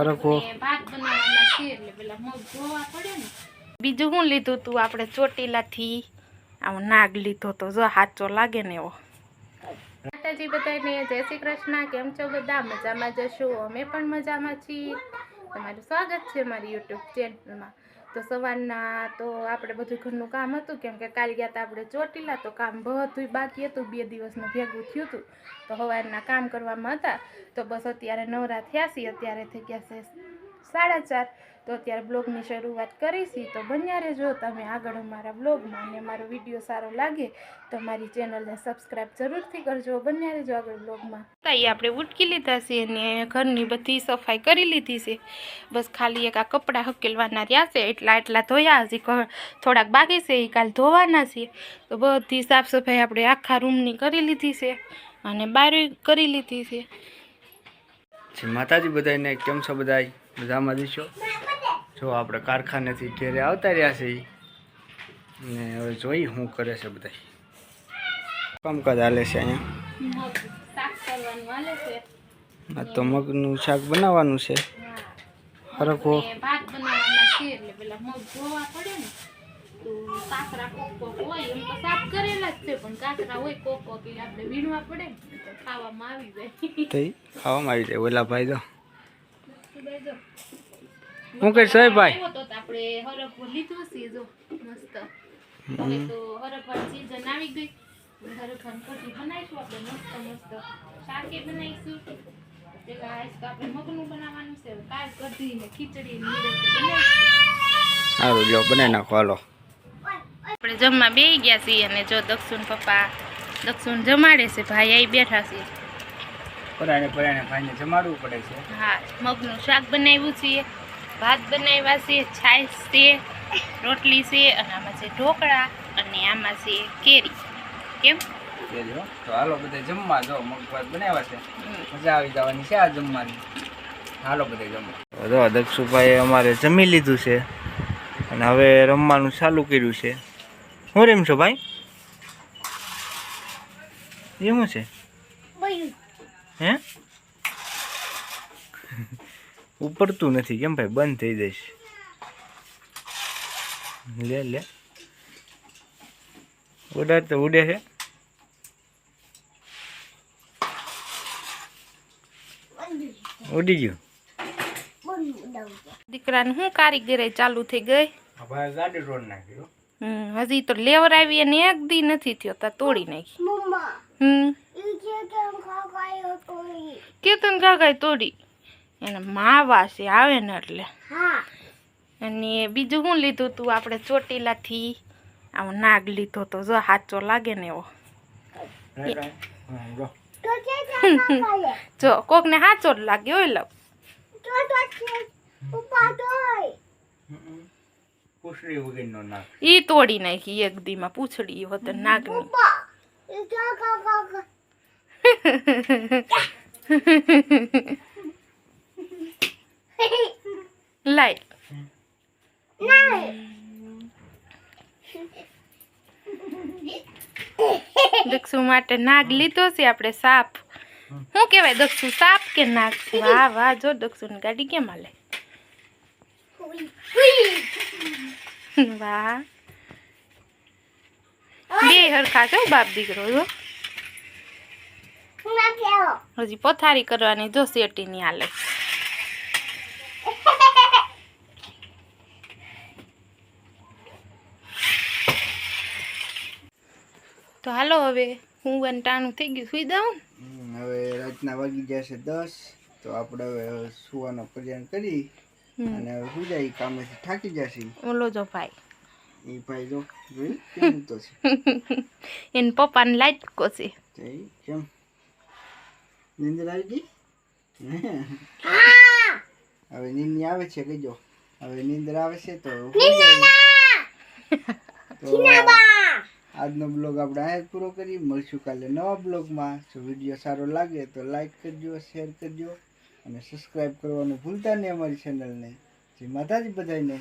હરખો બીજું શું લીધું તું? આપણે ચોટીલાથી આવો નાગ લીધો તો જો હાચો લાગે ને એવો. માતાજી બધાને જય શ્રી કૃષ્ણ. કેમ છો બધા? મજામાં જશો અમે પણ મજામાં છીએ. તમારું સ્વાગત છે મારી યુટ્યુબ ચેનલમાં. તો સવારના તો આપણે બધું ઘરનું કામ હતું, કેમ કે કાલ ગયા હતા આપણે ચોટીલા, તો કામ બધું બાકી હતું, બે દિવસનું ભેગું થયું હતું તો સવારના કામ કરવામાં હતા, તો બસ અત્યારે નવરા થયા છીએ, અત્યારે થઈ ગયા છે સાડા ચાર. તો અત્યારે બ્લોગની શરૂઆત કરીશી. તો બન્યા રહેજો. તમે આગળ અમારા બ્લોગમાં અને મારો વીડિયો સારો લાગે તો મારી ચેનલને સબસ્ક્રાઈબ જરૂરથી કરજો. બન્યા રહેજો આગળ બ્લોગમાં. તાઈ આપણે ઉટકી લીધા છે અને ઘરની બધી સફાઈ કરી લીધી છે. બસ ખાલી એક આ કપડાં હકેલવાના રહ્યા છે. એટલા એટલા ધોયા હજી થોડાક બાકી છે. એ કાલ ધોવાના છે તો બધી સાફ સફાઈ આપણે આખા રૂમની કરી લીધી છે અને બારે કરી લીધી છે. માતાજી બધાને કેમ છો બધાય. મજામાં દીશો જો આપણે કારખાનેથી ઘેરે આવતા રહ્યા છે ને હવે જોઈ શું કરે છે બધા કામકાજ હાલે છે અહીંયા? આ તો મગનું શાક બનાવવાનું છે. હરખો કાકરા કોક કોક હોય એમ તો સાફ કરેલા જ છે પણ કાકરા હોય કોક કોક એટલે આપણે વીણવા પડે ને ખાવામાં આવી જાય થઈ ખાવામાં આવી જાય. ઓલા ભાઈ તો. હું કઈ સાહેબ ભાઈ? આવ્યો તો તો આપણે હરખો લીધો છે જો મસ્ત. હવે તો હરખવાની season આવી ગઈ. બનાવીશું આપણે મસ્ત મસ્ત. શાકે બનાવીશું. પેલા તો આપણે મગનું બનાવવાનું છે. કાલ કઢી ને ખીચડી ને સારું લ્યો બનાવી નાખો હાલો. આપણે જમવા બેસી ગયા છીએ અને જો દક્ષુણ પપ્પા દક્ષુણ જમાડે છે ભાઈ આઈ બેઠા છે. પરાણે પરાણે ભાઈને જમાડવું પડે છે. હા મગનું શાક બનાવ્યું છે ભાત બનાવ્યા છે છાશ છે રોટલી છે અને આમાં છે ઢોકળા અને આમાં છે કેરી. કેમ? તો હાલો બધા જમવા જો મગભાત બનાવ્યા છે. મજા આવી જવાની છે આ જમવાની. હાલો બધા જમવા. જો દક્ષુભાઈ અમારે જમી લીધું છે અને હવે રમવાનું ચાલુ કર્યું છે. શું છો ભાઈ? એ શું છે? હે? ઉપડતું નથી કેમ ભાઈ? બંધ થઈ જઈશ. લે લે. ઉડાડ તો ઉડે છે ઉડી ગયું. દીકરાને શું કારીગરી ચાલુ થઈ ગઈ? હજી તો લેવરાવી અને એક દી નથી થયો તા તોડી નાખી. હમ. કેતન કાકા તોડી. એને માવા છે આવે ને એટલે. અને બીજું શું લીધું તું? આપણે ચોટીલાથી આમ નાગ લીધો તો જો હાચો લાગે ને એવો. જો. કોકને હાચો જ લાગ્યો હોય લવ. ઈ તોડી નાખી એક દીમાં પૂછડી હોતે નાગની. લાઈ દક્ષુ માટે નાગ લીધો છે, આપણે સાપ. શું કહેવાય દક્ષુ સાપ કે નાગ? વાહ વાહ, જો દક્ષુની ગાડી કેમ હાલે? વાહ. બે હરખા છો બાપ દીકરો, જો. હજી પથારી કરવાની જો શેટીની હાલે. તો હાલો હવે હું ટાણું થઈ ગયું સુઈ દઉં હવે રાતના વાગી જશે દસ તો આપણે હવે સુવાનો પ્રયાણ કરી અને હવે સુઈ જાય કામેથી થાકી જશે ઓલો જો ભાઈ. એ ભાઈ જો જોઈ કેમ તો છે? એને પપ્પાને લાઈટ કોશે કેમ? નીંદર આવી ગઈ હવે નીંદ આવે છે કહેજો હવે નીંદર આવે છે તો આજનો બ્લોગ આપણે અહીંયા પૂરો કરી મળશું કાલે નવા બ્લોગમાં. જો વીડિયો સારો લાગે તો લાઈક કરજો શેર કરજો અને સબસ્ક્રાઈબ કરવાનું ભૂલતા નહીં અમારી ચેનલને. જે માતાજી બધાને